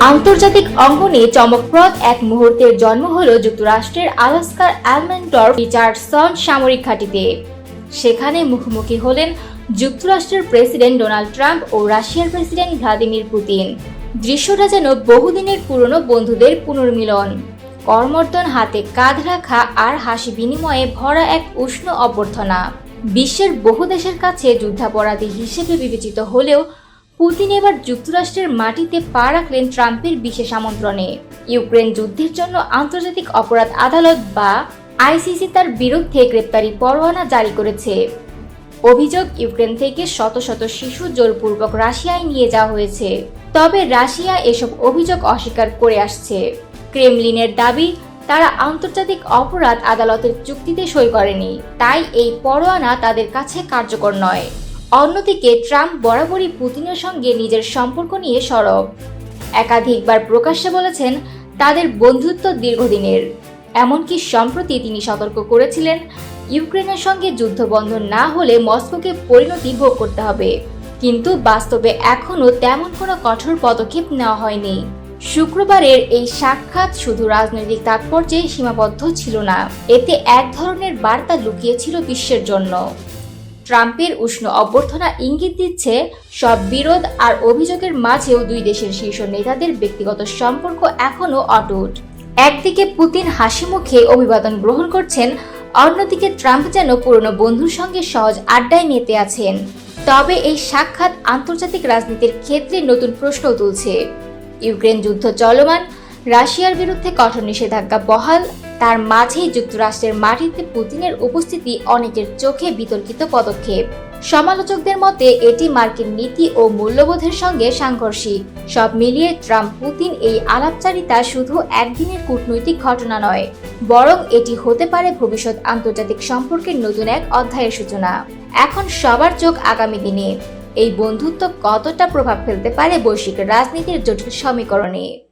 আন্তর্জাতিক অঙ্গনে চমকপ্রদ এক মুহূর্তের জন্ম হল যুক্তরাষ্ট্রের আলাস্কার অ্যালমেন্টর রিচার্ডসন সামরিক ঘাঁটিতে। সেখানে মুখোমুখি হলেন যুক্তরাষ্ট্রের প্রেসিডেন্ট ডোনাল্ড ট্রাম্প ও রাশিয়ার প্রেসিডেন্ট ভ্লাদিমির পুতিন। দৃশ্যটা যেন বহুদিনের পুরনো বন্ধুদের পুনর্মিলন। কর্মর্দন হাতে কাঁধ রাখা আর হাসি বিনিময়ে ভরা এক উষ্ণ অভ্যর্থনা। বিশ্বের বহু দেশের কাছে যুদ্ধাপরাধী হিসেবে বিবেচিত হলেও পুতিন এবার যুক্তরাষ্ট্রের মাটিতে পা রাখলেন ট্রাম্পের বিশেষ আমন্ত্রণে। ইউক্রেন যুদ্ধের জন্য আন্তর্জাতিক অপরাধ আদালত বা আইসিসি তার বিরুদ্ধে গ্রেপ্তারি পরোয়ানা জারি করেছে। অভিযোগ, ইউক্রেন থেকে শত শত শিশু জোরপূর্বক রাশিয়ায় নিয়ে যাওয়া হয়েছে। তবে রাশিয়া এসব অভিযোগ অস্বীকার করে আসছে। ক্রেমলিনের দাবি, তারা আন্তর্জাতিক অপরাধ আদালতের চুক্তিতে সই করেনি। তাই এই পরোয়ানা তাদের কাছে কার্যকর নয়। অন্যদিকে ট্রাম্প বরাবরই পুতিনের সঙ্গে নিজের সম্পর্ক নিয়ে সরব। একাধিকবার প্রকাশ্যে বলেছেন, তাদের বন্ধুত্ব দীর্ঘদিনের। এমনকি সম্প্রতি তিনি সতর্ক করেছিলেন, ইউক্রেনের সঙ্গে যুদ্ধবন্ধ না হলে মস্কোকে পরিণতি ভোগ করতে হবে। কিন্তু বাস্তবে এখনও তেমন কোনো কঠোর পদক্ষেপ নেওয়া হয়নি। শুক্রবারের এই সাক্ষাৎ শুধু রাজনৈতিক তাৎপর্যে সীমাবদ্ধ ছিল না, এতে এক ধরনের বার্তা লুকিয়েছিল বিশ্বের জন্য। ট্রাম্পের উষ্ণ অভ্যর্থনা ইঙ্গিত দিচ্ছে, সব বিরোধ আর অভিযোগের মাঝেও দুই দেশের শীর্ষ নেতাদের ব্যক্তিগত সম্পর্ক এখনও অটুট। একদিকে পুতিন হাসি মুখে অভিবাদন গ্রহণ করছেন, অন্যদিকে ট্রাম্প যেন পুরনো বন্ধুর সঙ্গে সহজ আড্ডায় মেতে আছেন। তবে এই সাক্ষাৎ আন্তর্জাতিক রাজনীতির ক্ষেত্রে নতুন প্রশ্ন তুলছে। ইউক্রেন যুদ্ধ চলমান, রাশিয়ার বিরুদ্ধে কঠোর নিষেধাজ্ঞা বহাল তার মাঝেই যুক্তরাষ্ট্রের মাটিতে পুতিনের উপস্থিতি অনেকের চোখে বিতর্কিত পদক্ষেপ। সমালোচকদের মতে, এটি মার্কিন নীতি ও মূল্যবোধের সঙ্গে সাংঘর্ষিক। সব মিলিয়ে ট্রাম্প পুতিন এই আলাপচারিতা শুধু একদিনের কূটনৈতিক ঘটনা নয়, বরং এটি হতে পারে ভবিষ্যৎ আন্তর্জাতিক সম্পর্কের নতুন এক অধ্যায়ের সূচনা। এখন সবার চোখ আগামী দিনে। এই বন্ধুত্ব কতটা প্রভাব ফেলতে পারে বৈশ্বিক রাজনীতির জটিল সমীকরণে?